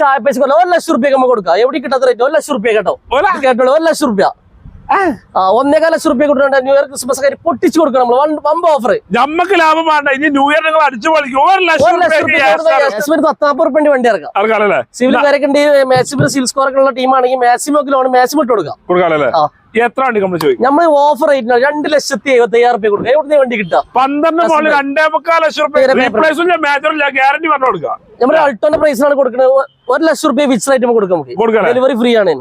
ചായ പൈസ ഒരു ലക്ഷം റുപ്യ നമുക്ക് കൊടുക്കാം. എവിടെ കിട്ടാത്ത റേറ്റ് ഒരു ലക്ഷം റുപ്യ കേട്ടോ. കേട്ടോ ഒരു ലക്ഷം റുപ്യ. ഒന്നേകാല ഒന്നേകാൽ ലക്ഷം റുപ്യ കൊടുക്കണ്ട ന്യൂ ഇയർ ക്രിസ്മസ് കാര്യം പൊട്ടിച്ചു കൊടുക്കണം നമ്മൾ വമ്പ ഓഫർ നമുക്ക് ലാഭം വേണ്ട. ഇനി ന്യൂ ഇയർ നിങ്ങൾ അടിച്ചു പൊളിക്കും. ഒരു ലക്ഷം റുപ്യ റുപ്യന്റെ വണ്ടി ഇറക്കാം. സിവിൽ വരയ്ക്ക് ഉണ്ട്. മാക്സിമം സിവിൽ സ്കോർ ഒക്കെ ഉള്ള ടീമാണെങ്കിൽ മാക്സിമം ലോൺ മാക്സിമം ഇട്ട് കൊടുക്കാം. എത്ര വണ്ടി നമ്മൾ ചോദിക്കും? നമ്മൾ ഓഫർ റേറ്റിന് രണ്ട് ലക്ഷത്തി എഴുപത്തി അയ്യായിരം റുപ്യ കൊടുക്കുക എവിടുന്ന് വണ്ടി കിട്ടുക പന്ത്രണ്ട് മോളിൽ രണ്ടേ മുക്കാൽ ലക്ഷം റുപ്യ. ഗ്യാരണ്ടി പറഞ്ഞു കൊടുക്കുക നമ്മൾ അൾട്ടോന്റെ പ്രൈസിനാണ് കൊടുക്കുന്നത് ഒരു ലക്ഷം റുപ്യ ഫിക്സ് നമുക്ക് കൊടുക്കാം നമുക്ക് ഡെലിവറി ഫ്രീ ആണ്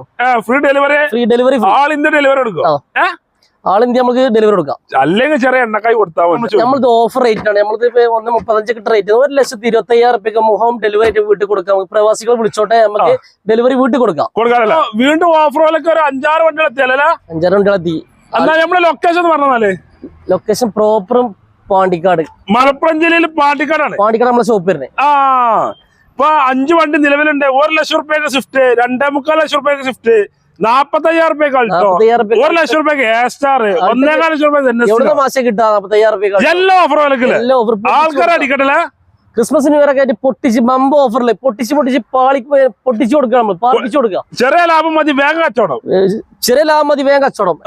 free delivery free delivery all India delivery എടുക്കും ആൾ ഇന്ത്യ നമുക്ക് ഡെലിവറി കൊടുക്കാം. അല്ലെങ്കിൽ ചെറിയ എണ്ണക്കായി കൊടുത്താൽ നമ്മളത് ഓഫർ റേറ്റ് ആണ്. നമ്മളത് ഒന്ന് മുപ്പത്തഞ്ച് കിട്ടുന്ന റേറ്റ് ഒരു ലക്ഷത്തി ഇരുപത്തി അയ്യായിരം റുപ്യക്ക് ഹോം ഡെലിവറി ആയിട്ട് വീട്ടിൽ കൊടുക്കാം. പ്രവാസികൾ വിളിച്ചോട്ടെ. നമുക്ക് ഡെലിവറി വീട്ടിൽ കൊടുക്കാം. വീണ്ടും ഓഫറുകളൊക്കെ ഒരു അഞ്ചാറ് വണ്ടികൾ എത്തിയല്ലേ അഞ്ചാറ് വണ്ടികളെത്തി എന്നാ നമ്മളെ ലൊക്കേഷൻ പറഞ്ഞാൽ ലൊക്കേഷൻ പ്രോപ്പറും പാണ്ടിക്കാട്. മലപ്പുറം ജില്ലയിൽ പാണ്ടിക്കാടാണ്. പാണ്ടിക്കാട് നമ്മളെ ഷോപ്പ് വരുന്നത് ആ. ഇപ്പൊ അഞ്ച് വണ്ടി നിലവിലുണ്ട്. ഒരു ലക്ഷം റുപ്യക്ക് സ്വിഫ്റ്റ് രണ്ടേ മുക്കാൽ ലക്ഷം റുപ്യക്ക് സ്വിഫ്റ്റ് നാപ്പത്തയ്യായിരം റുപ്യക്ക് അൾട്ടോ ഒരു ലക്ഷം റുപ്യക്ക് എ സ്റ്റാർ ഒന്നേകാൽ ലക്ഷം റുപ്യ എല്ലാ ഓഫർ ആൾക്കാരെ അടിക്കട്ടല്ലേ ക്രിസ്മസിന് വരെ ഒക്കെ പൊട്ടിച്ച് ബമ്പ ഓഫറിൽ പൊട്ടിച്ച് പൊട്ടിച്ച് പാളി പൊട്ടിച്ച് കൊടുക്കാം നമ്മൾ പാർപ്പിച്ച് കൊടുക്കാം ചെറിയ ലാഭം മതി വേഗം കച്ചവടം. ചെറിയ ലാഭം മതി വേഗം കച്ചവടം.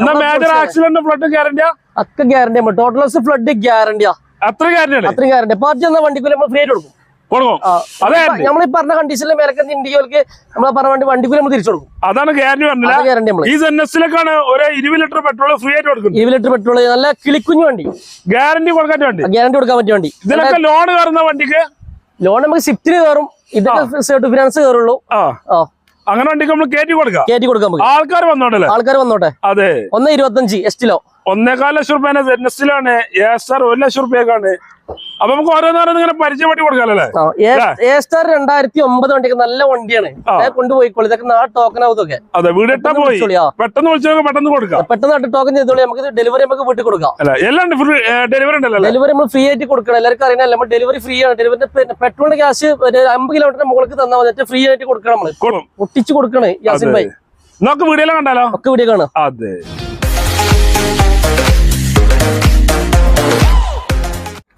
ആക്സിഡന്റ് ഫ്ലഡ് ഗ്യാരണ്ടിയാ അക്ക ഗ്യാരണ്ടി ടോട്ടൽ ഫ്ലഡ് ഗ്യാരണ്ടിയാ അത്ര ഗ്യാരണ്ടിയാണ് അത്ര ഗ്യാരണ്ടി പാർട്ടി എന്ന വണ്ടിക്ക് നമ്മൾ ഫ്രീ ആയിട്ട് കൊടുക്കും. കൊടുക്കും. അതെ നമ്മൾ ഈ പറഞ്ഞ കണ്ടീഷനിൽ മേലൊക്കെ ഇന്ത്യയ്ക്ക് നമ്മളെ പറഞ്ഞ വണ്ടി വണ്ടിക്ക് നമ്മൾ തിരിച്ചു കൊടുക്കും. അതാണ് ഗ്യാരണ്ടി പറഞ്ഞില്ല. ഗ്യാരണ്ടി നമ്മൾ ഈ സെന്നസിലേക്കാണ് ഒരു ഇരുപത് ലിറ്റർ പെട്രോൾ ഫ്രീ ആയിട്ട് കൊടുക്കും ഇരുപത് ലിറ്റർ പെട്രോൾ നല്ല കിളിക്കുഞ്ഞു വണ്ടി. ഗ്യാരണ്ടി കൊടുക്കാൻ വേണ്ടി. ഗ്യാരണ്ടി കൊടുക്കാൻ പറ്റിയ വണ്ടി. ഇതിലൊക്കെ ലോൺ കയറുന്ന വണ്ടിക്ക്? ലോൺ നമുക്ക് സ്വിഫ്റ്റിന് കയറും. ഇതൊക്കെ സെർട്ട് ഫിനാൻസ് കയറുള്ളൂ. ആ. അങ്ങനെ വണ്ടിക്ക് നമ്മൾ കയറ്റി കൊടുക്കാം. കയറ്റി കൊടുക്കാം ആൾക്കാർ വന്നോട്ടെ ആൾക്കാർ വന്നോട്ടെ? അതെ. ഒന്ന് ഇരുപത്തഞ്ച് എസ്റ്റിലോ. ഒന്നേകാൽ ലക്ഷം എസ് സെന്നസിലാണ് എ സ്റ്റാർ ഒരു ലക്ഷം റുപ്യക്കാണ് അപ്പൊ നമുക്ക് ഓരോന്നോരോന്ന് ഇങ്ങനെ പരിചയപ്പെട്ടി കൊടുക്കാമല്ലേ എ സ്റ്റാർ രണ്ടായിരത്തി ഒമ്പത് വണ്ടി നല്ല വണ്ടിയാണ്. കൊണ്ടുപോയിക്കോളൂ. ഇതൊക്കെ നാ ടോക്കൺ ആവുന്നതൊക്കെ അതെ വീട് ഇട്ടാ പോയി. പെട്ടെന്ന് വിളിച്ചാൽ പെട്ടെന്ന് കൊടുക്കാം. പെട്ടെന്ന് നാട്ടിൽ ടോക്കൺ ചെയ്തോളി നമുക്ക് ഡെലിവറി നമുക്ക് വീട്ടിൽ കൊടുക്കാം. അല്ല എല്ലാം ഡെലിവറി ഉണ്ടല്ലോ ഡെലിവറി നമ്മൾ ഫ്രീ ആയിട്ട് കൊടുക്കണം. എല്ലാവർക്കും അറിയണല്ലോ നമ്മൾ ഡെലിവറി ഫ്രീ ആണ്. ഡെലിവറി പെട്രോളിന്റെ ക്യാഷ് ഒരു അമ്പത് കിലോമീറ്റർ മുകളിൽ തന്നാൽ മതി. ഫ്രീ ആയിട്ട് കൊടുക്കണം നമ്മൾ. പൊട്ടിച്ചു കൊടുക്കണേ യാസിൻ. ഭായി. നമുക്ക് വീഡിയോ കണ്ടാലോ? നമുക്ക് വീഡിയോ കാണാം. അതെ.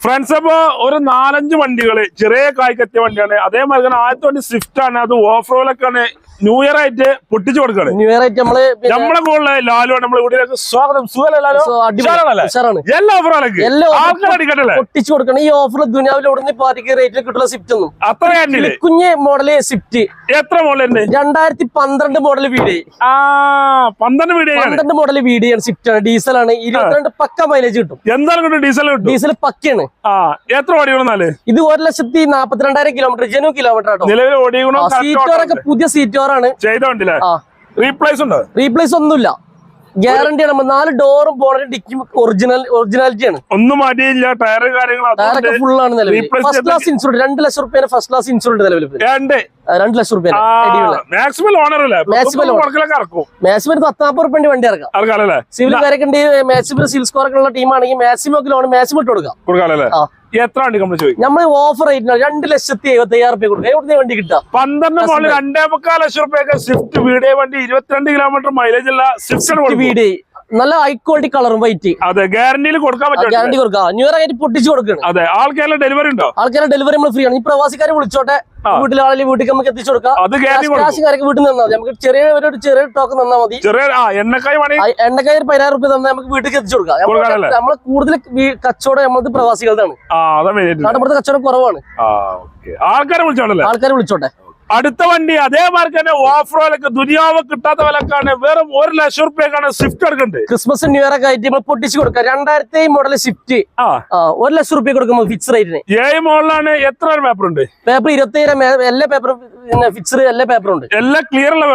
ഫ്രണ്ട്സ് അപ്പൊ ഒരു നാലഞ്ച് വണ്ടികൾ ചെറിയ കായ്ക്കത്തിയ വണ്ടിയാണ് അതേമാതിരി ആദ്യത്തെ വണ്ടി സ്വിഫ്റ്റ് ആണ് അത് ഓഫ് റോഡിലൊക്കെയാണ് ന്യൂ ഇയർ ആയിട്ട് പൊട്ടിച്ചു കൊടുക്കണം ന്യൂ ഇയർ ആയിട്ട് നമ്മൾ നമ്മളെ കൂടുതൽ ലാലു നമ്മളെ വീട്ടിലേക്ക് സ്വാഗതം. എല്ലാ അടിക്കട്ടല്ലേ പൊട്ടിച്ച് കൊടുക്കണം. ഈ ഓഫർ ദുനിയാവിൽ ഉടനെ പാർട്ടിക്ക് റേറ്റിൽ കിട്ടുന്ന സ്വിഫ്റ്റ് ഒന്നും? അത്ര കുഞ്ഞ് മോഡൽ സ്വിഫ്റ്റ് എത്ര മോഡൽ രണ്ടായിരത്തി പന്ത്രണ്ട് മോഡൽ വീഡിയോ ആ പന്ത്രണ്ട് വീഡിയോ പന്ത്രണ്ട് മോഡൽ വീഡിയോ ആണ് സ്വിഫ്റ്റ് ആണ്. ഡീസൽ ആണ്. ഇരുപത്തിരണ്ട് പക്ക മൈലേജ് കിട്ടും. എന്താണ് കിട്ടും? ഡീസൽ ഡീസൽ പക്കയാണ്. ആ എത്ര ഓടി ഇത് ഒരു ലക്ഷത്തി നാപ്പത്തിരണ്ടായിരം കിലോമീറ്റർ ജനു കിലോമീറ്റർ ആട്ടോ. നിലവിൽ സീറ്റോറൊക്കെ പുതിയ ചെയ്ത ആ. റീപ്ലേസ് ഉണ്ടോ? റീപ്ലേസ് ഒന്നുമില്ല. ഗ്യാരണ്ടി ആണ്. നാല് ഡോറും പോണ ഡിക്കും ഒറിജിനൽ ഒറിജിനാലിറ്റി ആണ്. ഒന്നും മാറ്റിയില്ല ടയർ കാര്യങ്ങൾ അതുകൊണ്ട് ഫുൾ ആണ് നിലവിൽ ഫസ്റ്റ് ക്ലാസ് ഇൻഷുറൻസ് രണ്ട് ലക്ഷം റുപ്യ ഫസ്റ്റ് ക്ലാസ് ഇൻഷുറൻസ് നിലവിൽ. രണ്ട്. രണ്ട് ലക്ഷം റുപ്യ മാക്സിമം ഒരു പത്താപ്പത് റുപ്യന്റെ വണ്ടി ഇറക്കാം. സിവിൽ വരയ്ക്ക് ഉണ്ട് മാക്സിമം സിവിൽ സ്കോർ ഒക്കെ ഉള്ള ടീമാണെങ്കിൽ മാക്സിമം ലോൺ മാക്സിമം ഇട്ട് കൊടുക്കാം. എത്ര വണ്ടി നമ്മൾ ചോദിക്കും? നമ്മൾ ഓഫർ റേറ്റിന് രണ്ട് ലക്ഷത്തി എഴുപത്തി അയ്യായിരം റുപ്യ കൊടുക്കാം. എവിടുന്ന് വണ്ടി കിട്ടാം പന്ത്രണ്ട് മോളിൽ രണ്ടേ മുക്കാൽ ലക്ഷം റുപ്യൊക്കെ സ്വിഫ്റ്റ് വീടേ വണ്ടി ഇരുപത്തിരണ്ട് കിലോമീറ്റർ മൈലേജ് ഉള്ള സ്വിഫ്റ്റ് വീട് നല്ല ഹൈ ക്വാളിറ്റി കളറും വൈറ്റ് അതെ ഗ്യാരണ്ടിയിൽ കൊടുക്കാൻ പറ്റും ഗ്യാരണ്ടി കൊടുക്കാം. ന്യൂ ഇയർ ആയിട്ട് പൊട്ടിച്ച് കൊടുക്കണം. അതെ ആൾക്കാരുടെ ഡെലിവറി ഉണ്ടോ? ആൾക്കാരെ ഡെലിവറി നമ്മൾ ഫ്രീ ആണ്. ഈ പ്രവാസിക്കാരെ വിളിച്ചോട്ടെ. വീട്ടിലെ ആളെ വീട്ടിൽ നമുക്ക് എത്തിച്ചു കൊടുക്കാം. കാശുകാരൊക്കെ വീട്ടിൽ നിന്നാൽ മതി. നമുക്ക് ചെറിയ ഒരു ചെറിയ ടോക്കൺ തന്നാൽ മതി. എണ്ണക്കായി എണ്ണക്കായി പതിനായിരം റുപ്യ തന്നാൽ നമുക്ക് വീട്ടിൽ എത്തിച്ചു കൊടുക്കാം? നമ്മളെ കൂടുതൽ കച്ചവടം നമ്മളത് പ്രവാസികളുടെ ആ അതാ വേണ്ടിയിട്ടില്ല നാട്ടിൻപുറത്തെ കച്ചവടം കുറവാണ്. ആൾക്കാരെ വിളിച്ചോട്ടെ ആൾക്കാരെ വിളിച്ചോട്ടെ. അടുത്ത വണ്ടി അതേമാതിരി തന്നെ ഓഫ് റോഡൊക്കെ ദുനിയാവ് കിട്ടാത്ത വിലക്കാണ്. വെറും ഒരു ലക്ഷം റുപ്യക്കാണ് സ്വിഫ്റ്റ് എടുക്കുന്നത് ക്രിസ്മസ് ന്യൂ ഇയർ ഒക്കെ ആയിട്ട് നമ്മൾ പൊട്ടിച്ച് കൊടുക്കാം രണ്ടായിരത്തി മോഡൽ സ്വിഫ്റ്റ്. ഒരു ലക്ഷം റുപ്യ കൊടുക്കുമ്പോൾ ഫിക്സ് റേറ്റിന് ഏഴ് മോഡലാണ് എത്ര പേപ്പർ ഉണ്ട്? പേപ്പർ ഇരുപത്തി എല്ലാ പേപ്പർ ഫിക്സ് എല്ലാ പേപ്പറും ഉണ്ട്. എല്ലാം ക്ലിയർ ഉള്ള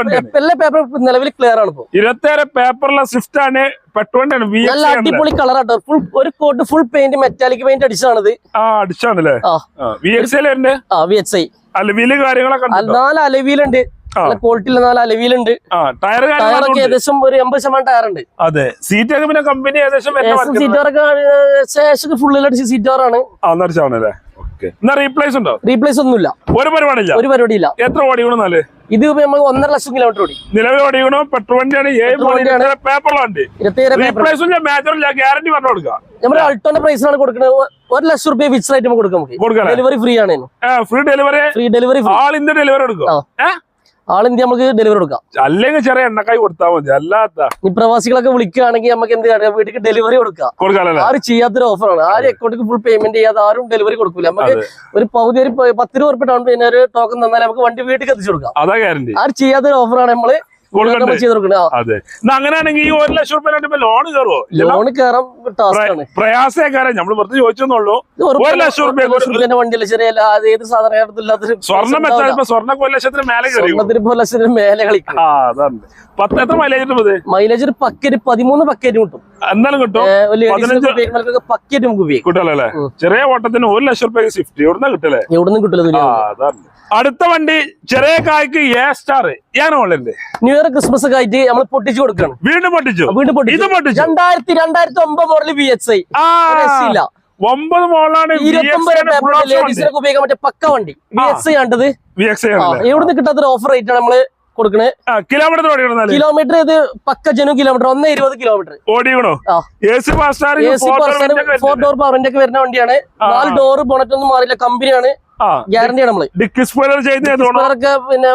എല്ലാ പേപ്പർ നിലവിൽ ക്ലിയർ ആണ് ഇപ്പൊ. ഇരുപത്തേഴ് പേപ്പറുള്ള സ്വിഫ്റ്റ് ആണ് നല്ല അടിപൊളി കളർ ആട്ടോ. ഫുൾ ഒരു coat full paint metallic paint അടിച്ചതാണിത്. അടിച്ചാണല്ലേ ആ. വി എക്സ് ഐ അല്ല വിൽ കാര്യങ്ങളൊക്കെ. നാല് അലവിയിലുണ്ട്. ആ. നല്ല ക്വാളിറ്റിയുള്ള നാല് അലവിയിലുണ്ട്. ആ ടയർ ടയറൊക്കെ ഏകദേശം ഒരു എൺപത് ശതമാനം അതെ. സീറ്റ് ഒക്കെ പിന്നെ കമ്പനി ഏകദേശം. സീറ്റോറൊക്കെ ഫുള്ളിലടിച്ച് സീറ്റോറാണ് റീപ്ലേസ് ഉണ്ടോ? റീപ്ലേസ് ഒന്നുമില്ല. ഒരു പരിപാടിയില്ല? ഒരു പരിപാടിയില്ല. എത്ര ഓടിക്കണമെന്നാൽ ഇത് നമ്മൾ ഒന്നര ലക്ഷം കിലോമീറ്റർ ഓടി. നിലവിൽ ഓടിക്കണോ പെട്രോൾ വണ്ടിയാണ് വണ്ടി. പേപ്പർ ഗ്യാരണ്ടി പറഞ്ഞു നമ്മുടെ അൾട്ടോന്റെ പ്രൈസിനാണ് കൊടുക്കുന്നത് ഒരു ലക്ഷം റുപ്യ ഫിക്സ് ആയിട്ട് നമുക്ക് കൊടുക്കാം നമുക്ക്. ഡെലിവറി ഫ്രീ ആണ്. Free delivery free delivery free all India delivery എടുക്കും ആൾ ഇന്ത്യ നമുക്ക് ഡെലിവറി കൊടുക്കാം. അല്ലെങ്കിൽ ചെറിയ എണ്ണക്കായി കൊടുത്താൽ മതി. അല്ലാത്ത ഈ പ്രവാസികളൊക്കെ വിളിക്കുകയാണെങ്കിൽ നമുക്ക് എന്ത് ചെയ്യാം? വീട്ടിൽ ഡെലിവറി കൊടുക്കാം. ആര് ചെയ്യാത്തൊരു ഓഫറാണ് ആര് അക്കൗണ്ടിൽ ഫുൾ പേയ്മെന്റ് ചെയ്യാതെ ആരും ഡെലിവറി കൊടുക്കില്ല നമുക്ക് ഒരു പകുതി ഒരു പത്ത് രൂപ ഉറപ്പിട്ടാണ് ഡൗൺ പേയ്മെന്റ് ഒരു ടോക്കൺ തന്നാൽ നമുക്ക് വണ്ടി വീട്ടിൽ എത്തിച്ചു കൊടുക്കാം. ആരും ചെയ്യാത്തൊരു ഓഫറാണ് നമ്മൾ അതെ. അങ്ങനെയാണെങ്കിൽ ഈ ഒരു ലക്ഷം റുപ്യ ലോൺ കയറുമോ ലോൺ കയറാൻ പ്രയാസേ ആണ്. നമ്മൾ നമ്മൾ വെറുതെ ചോദിച്ചെന്നുള്ളൂ ഒരു ഒരു ലക്ഷം ഒരു റുപ്യ വണ്ടിയല്ല? ഏത് സാധാരണ ഇല്ലാത്തൊരു സ്വർണം വെച്ചാൽ സ്വർണം ഒരു ലക്ഷത്തിന് മേലെ കയറി സ്വർണത്തിന് ഇപ്പൊ ലക്ഷത്തിന് മേലെ കളിക്കും. പത്ത് എത്ര മൈലേജ് മൈലേജ് ഒരു പക്കറ്റ് പതിമൂന്ന് പക്കറ്റ് കിട്ടും. എന്നാലും കിട്ടും. ഒരു പക്കറ്റ് നമുക്ക് ഉപയോഗിക്കും. കിട്ടല്ലേ ചെറിയ ഓട്ടത്തിന് ഒരു ലക്ഷം റുപ്യ സ്വിഫ്റ്റ് എവിടെ കിട്ടല്ലേ? കിട്ടില്ലേ കിട്ടില്ല ആ കിട്ടില്ല അതാണ്. അടുത്ത വണ്ടി ചെറിയ കായ്ക്ക് എ സ്റ്റാർ ഞാൻ ഓൺലൈനിൽ ന്യൂ ഇയർ ക്രിസ്മസ് ഒക്കെ ആയിട്ട് നമ്മൾ പൊട്ടിച്ചു കൊടുക്കണം. വീണ്ടും പൊട്ടിച്ചു. വീണ്ടും പൊട്ടിച്ചു. ഇത് പൊട്ടിച്ചു. രണ്ടായിരത്തി രണ്ടായിരത്തി ഒമ്പത് മോഡൽ ബി എച്ച് ഐ ആ. രക്ഷയില്ല ഒമ്പത് മോളാണ് ലേഡീസിനൊക്കെ ഉപയോഗിക്കാൻ പറ്റിയ പക്ക വണ്ടി. ബി എക്സ് ആണ്ടത് കണ്ടത്? വി എക്സ് എവിടുന്ന് കിട്ടാത്തൊരു ഓഫർ റേറ്റ് ആണ് നമ്മൾ കൊടുക്കണേ? കിലോമീറ്റർ കിലോമീറ്റർ ഇത് പക്ക ജനു കിലോമീറ്റർ ഒന്ന് ഇരുപത് കിലോമീറ്റർ ഓടിയണോ ഫോർ ഡോർ പവറിന്റെ ഒക്കെ വരുന്ന വണ്ടിയാണ്. നാല് ഡോർ ബോണറ്റ് ഒന്നും മാറില്ല കമ്പനിയാണ് നമ്മൾ. ഡിക്കി സ്പോയിലർ പിന്നെ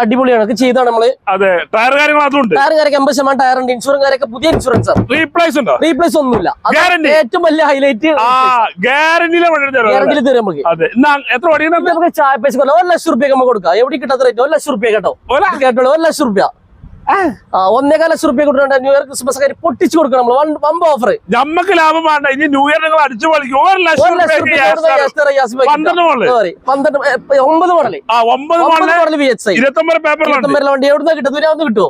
അടിപൊളിയാണ്. ചെയ്താണ് നമ്മൾ. അതെ ടയർ കാര്യങ്ങൾ അതുണ്ട് ടയർ കാര്യമൊക്കെ എൺപത് ശതമാനം ടയർ ഉണ്ട്. ഇൻഷുറൻസ് കാര്യമൊക്കെ പുതിയ ഇൻഷുറൻസ് റീപ്ലേസ് ഉണ്ടോ? റീപ്ലേസ് ഒന്നുമില്ല. ഗ്യാരണ്ടി ഏറ്റവും വലിയ ഹൈലൈറ്റ് ഗ്യാരണ്ടിയിലെ ഗ്യാരണ്ടിയിൽ തരും നമുക്ക്. എത്ര നമുക്ക് ചായ പൈസ ഒരു ലക്ഷം റുപ്യ നമുക്ക് കൊടുക്കാം. എവിടെ കിട്ടാത്ത റേറ്റ് ഒരു ലക്ഷം റുപ്യ കേട്ടോ. കേട്ടോളൂ. ഒരു ലക്ഷം റുപ്യ. ആ ഒന്നേകാൽ ലക്ഷം റുപ്യ കൊടുക്കണം ന്യൂ ഇയർ ക്രിസ്മസ് കാര്യം പൊട്ടിച്ചു കൊടുക്കണം നമ്മൾ വൺ വമ്പ ഓഫർ നമ്മക്ക് ലാഭം വേണ്ട. ഇനി ന്യൂ ഇയർ നിങ്ങൾ അടിച്ചു പൊളിക്കും. ഒരു ലക്ഷം. പന്ത്രണ്ട് ഒമ്പത് മോഡൽ. ഒമ്പത് മോഡൽ വി എച്ച് ഇരുപത്തൊമ്പത് വണ്ടി എവിടുന്ന കിട്ടും? ദൂരം കിട്ടുമോ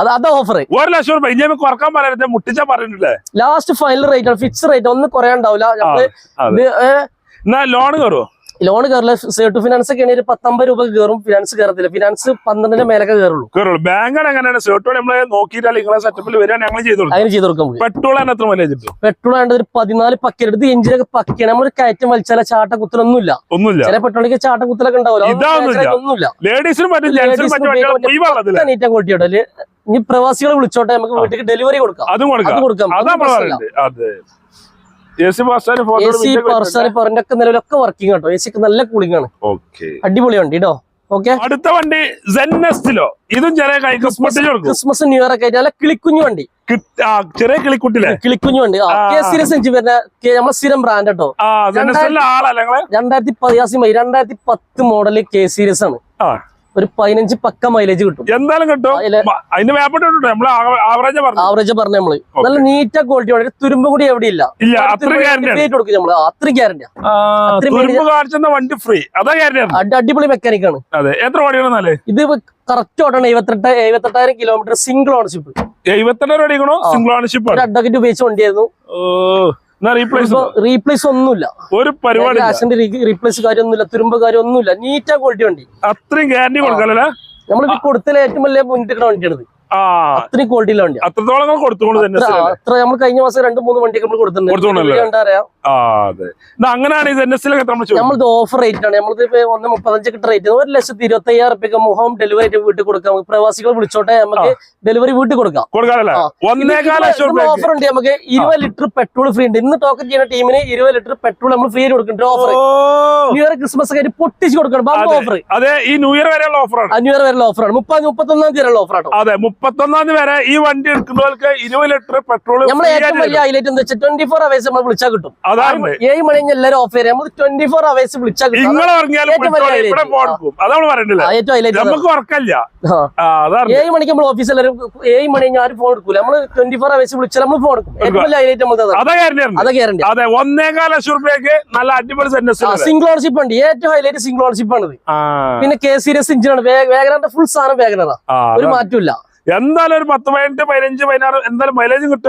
അത് ഓഫർ ഒരു ലക്ഷം റുപ്യ. ഇനി കുറയ്ക്കാൻ മുട്ടിച്ചാ ലാസ്റ്റ് ഫൈനൽ റേറ്റ് ആണ്. ഫിക്സ് റേറ്റ് ഒന്നും കുറയാണ്ടാവില്ല നമ്മൾ ലോൺ കയറുമോ ലോൺ കയറില്ല സേട്ടു ഫിനാൻസ് ഒക്കെ ആണെങ്കിൽ പത്തൊമ്പത് രൂപ കയറും ഫിനാൻസ് കയറത്തില്ല ഫിനാൻസ് പന്ത്രണ്ടിന്റെ മേലൊക്കെ കയറുള്ളൂ കയറുള്ളൂ ബാങ്കാണ് എങ്ങനെയാണ് സേട്ടു നമ്മളെ നോക്കിയിട്ടാൽ നിങ്ങളെ സെറ്റപ്പിൽ വരിക ഞങ്ങൾ ചെയ്തു അങ്ങനെ ചെയ്ത് കൊടുക്കും പെട്രോൾ ആണ് എത്ര മൈലേജ് പെട്രോൾ ആണ്ട് ഒരു പതിനാല് പക്കെടുത്ത് എഞ്ചിനൊക്കെ പക്കയാണ് നമ്മൾ കയറ്റം വലിച്ചാലും ചാട്ട കുത്തലൊന്നുമില്ല ഒന്നുമില്ല. ചില പെട്രോളിക്ക് ചാട്ട കുത്തലൊക്കെ ഉണ്ടാവില്ല ഒന്നുമില്ല. ലേഡീസിനും ക്വാളിറ്റി ഉണ്ടല്ലേ ഇനി പ്രവാസികളെ വിളിച്ചോട്ടെ. നമുക്ക് വീട്ടിൽ ഡെലിവറി കൊടുക്കാം. അതും അത് കൊടുക്കാം. പറഞ്ഞൊക്കെ നിലവിലൊക്കെ വർക്കിംഗ് കേട്ടോ എ സി നല്ല കൂളിംഗ് ആണ്. അടിപൊളി വണ്ടി കേട്ടോ ഓക്കെ. അടുത്ത വണ്ടി സെന്നസ്റ്റിലോ ഇതും ചെറിയ ക്രിസ്മസ് ന്യൂ ഇയർ ഒക്കെ ആയിട്ട് നല്ല കിളിക്കുഞ്ഞു വണ്ടി. ചെറിയ കിളിക്കുട്ടിലെ കിളിക്കുഞ്ഞു വണ്ടി. സീരീസ് എഞ്ചിൻ വരുന്ന നമ്മളെ സ്ഥിരം ബ്രാൻഡ് കേട്ടോ രണ്ടായിരത്തി പതിനാസി രണ്ടായിരത്തി പത്ത് മോഡൽ കെ സീരീസ് ആണ്. ഒരു പതിനഞ്ച് പക്ക മൈലേജ് കിട്ടും. എന്തായാലും നമ്മൾ ആവറേജ് പറഞ്ഞു ആവറേജ് പറഞ്ഞ നമ്മൾ നല്ല നീറ്റ ക്വാളിറ്റി ആണ് തുരുമ്പ് കൂടി എവിടെയില്ല കൊടുക്കും നമ്മൾ. അത്ര ഗ്യാരണ്ടി അത്രയും തുരുമ്പ് കാണിച്ചെന്ന വണ്ടി ഫ്രീ അതാ ഗ്യാരണ്ടി അടിപൊളി മെക്കാനിക് ആണ്. അതെ. എത്ര ഓടിക്കണമെന്നാലേ ഇത് കറക്റ്റ് ഓടണം എഴുപത്തെട്ട് എഴുപത്തെട്ടായിരം കിലോമീറ്റർ സിംഗിൾ ഓണർഷിപ്പ് എഴുപത്തെട്ടായിരം ഓടിക്കണോ? സിംഗിൾ ഓണർഷിപ്പ് ഒരു ആണ്. അഡ്വക്കറ്റ് ഉപയോഗിച്ച വണ്ടിയായിരുന്നു. റീപ്ലേസ് ഒന്നുമില്ല. ഒരു പരിപാടി റീപ്ലേസ് കാര്യമൊന്നുമില്ല തുരുമ്പ് കാര്യമൊന്നുമില്ല. നീറ്റാ ക്വാളിറ്റി വണ്ടി. അത്രയും ഗ്യാരണ്ടി കൊടുക്കാനല്ല നമ്മൾ കൊടുത്തതിൽ ഏറ്റവും വലിയ മുന്നിട്ട് വണ്ടിയാണിത് അത്രയും ഉള്ള വണ്ടി അത്രത്തോളം അത്ര നമ്മൾ കഴിഞ്ഞ മാസം രണ്ട് മൂന്ന് വണ്ടിയൊക്കെ നമ്മൾ കൊടുത്തിട്ടുണ്ട്. എന്താ കണ്ടറിയാം ആ അതെ. എന്നാ അങ്ങനെയാണ് ഇത് എൻ എസ് നമ്മൾ ചോദിക്കും നമ്മളിത് ഓഫർ റേറ്റ് ആണ്. നമ്മളിത് ഇപ്പൊ ഒന്ന് മുപ്പത്തഞ്ച് കിട്ടുന്ന റേറ്റ് ഒരു ലക്ഷത്തി ഇരുപത്തി അയ്യായിരം റുപ്യക്ക് ഹോം ഡെലിവറി ആയിട്ട് വീട്ടിൽ കൊടുക്കാം. നമുക്ക് പ്രവാസികൾ വിളിച്ചോട്ടെ നമുക്ക് ഡെലിവറി വീട്ടിൽ കൊടുക്കാം. ഓഫർ ഉണ്ട് നമുക്ക്. ഇരുപത് ലിറ്റർ പെട്രോൾ ഫ്രീ ഉണ്ട്. ഇന്ന് ടോക്കൺ ചെയ്യുന്ന ടീമിന് ഇരുപത് ലിറ്റർ പെട്രോൾ നമ്മൾ ഫ്രീ കൊടുക്കുന്നുണ്ട്. ഓഫർ ന്യൂ ഇയർ ക്രിസ്മസ് കാര്യം ആയിട്ട് പൊട്ടിച്ച് കൊടുക്കണം. ഓഫർ അതെ. ഈ ന്യൂ ഇയർ വരെയുള്ള ഓഫറാണ് ന്യൂ ഇയർ വരെയുള്ള ഓഫറാണ് മുപ്പത് മുപ്പത്തൊന്നാം തീയതി ഓഫർ ആണ് അതെ മുപ്പത്തൊന്നാം തീയതി വരെ ഈ വണ്ടി എടുക്കുന്നവർക്ക് ഇരുപത് ലിറ്റർ പെട്രോൾ നമ്മൾ ഏറ്റവും വലിയ ഹൈലൈറ്റ് എന്താ വെച്ചാൽ ട്വന്റി ഫോർ അവേഴ്സ് നമ്മൾ വിളിച്ചാൽ കിട്ടും. അതാണ്. ഏഴ് മണി കഴിഞ്ഞ് എല്ലാവരും ഓഫ് ചെയ്യാം ട്വന്റി ഫോർ അവേഴ്സ് വിളിച്ചാൽ നമുക്ക് വർക്കല്ല ഏഴ് മണിക്ക് നമ്മൾ ഓഫീസിൽ ഏഴ് മണി കഴിഞ്ഞാൽ ആരും ഫോൺ എടുക്കൂല. നമ്മൾ ട്വന്റി ഫോർ അവേഴ്സ് വിളിച്ചാൽ നമ്മൾ ഫോൺ എടുക്കും. ഏറ്റവും ഹൈലൈറ്റ് നമ്മൾ അതാ ഒന്നേകാല ലക്ഷം രൂപയ്ക്ക് നല്ല അടിപൊളി സിംഗിൾ ഓണർഷിപ്പ് ഉണ്ട്. ഏറ്റവും ഹൈലൈറ്റ് സിംഗിൾ ഓണർഷിപ്പ് ആണ് പിന്നെ കെ സീരിയസ് ഇഞ്ചിനാണ് വേഗനറിന്റെ ഫുൾ സാധനം വേഗനറാ. ഒരു മാറ്റമില്ല എന്തായാലും ഒരു പത്ത് പതിനെട്ട് പതിനഞ്ച് പതിനാറ് എന്തായാലും മൈലേജ് കിട്ടും.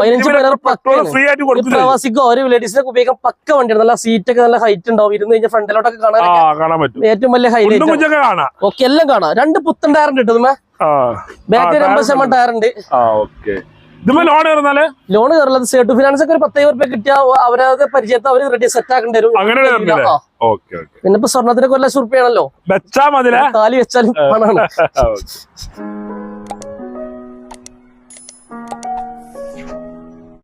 ഫ്രീ ആയിട്ട് കൊടുക്കും ഓരോ പ്രവാസിക്കോ ഒരു ലേഡീസിനൊക്കെ ഉപയോഗിക്കാൻ പക്ക വണ്ടിയാണ്. നല്ല സീറ്റ് ഒക്കെ നല്ല ഹൈറ്റ് ഉണ്ടാവും. ഇരുന്ന് കഴിഞ്ഞാൽ ഫ്രണ്ടിലോട്ടൊക്കെ കാണാൻ കാണാൻ പറ്റും. ഏറ്റവും വലിയ ഹൈലൈറ്റ് കാണാം. ഓക്കെ എല്ലാം കാണാം. രണ്ട് പുത്തൻ ടയർ ഉണ്ട് കിട്ടും ആ. ബാക്കിൽ എൺപത് ശതമാനം ഇതുമ്പോ ലോൺ ലോൺ കയറുള്ളത് സേട്ടു ഫിനാൻസ് ഒക്കെ ഒരു പത്തേ റുപ്യ കിട്ടിയ അവരത് പരിചയത്തെ അവർ റെഡി സെറ്റ് ആക്കേണ്ടി വരും. അങ്ങനെ പിന്നെ ഇപ്പൊ സ്വർണത്തിനൊക്കെ ഒരു ലക്ഷം റുപ്യാണല്ലോ വെച്ചാ താലി വെച്ചാലും ഓക്കെ